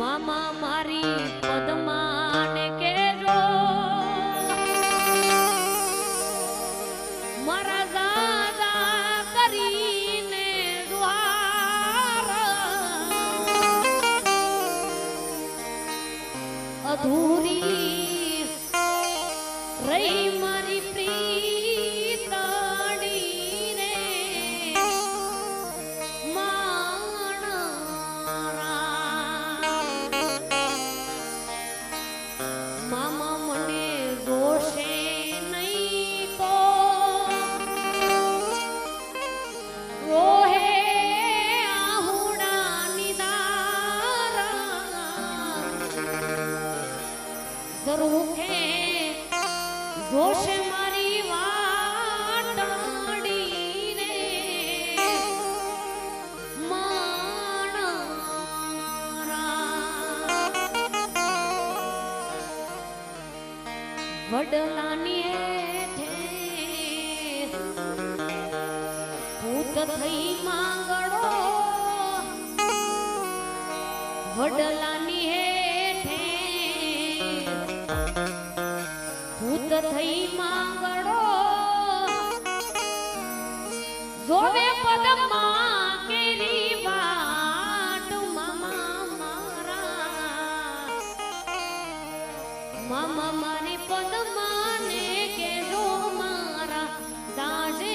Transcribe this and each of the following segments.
મામા મારી પદમાને કેરો મારા દાદા કરીને અધૂરી રહી કરું કે જોશે મારી વાટડી રે વડલાની ભૂત થઈ માંગડો. વડલાની થઈ માંગડો જોવે પદમાં કેરી વાટ મામા મારા. મામા મારી પદમાં ને કેરો મારા, દાજે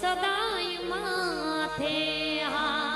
સદાય માથે હા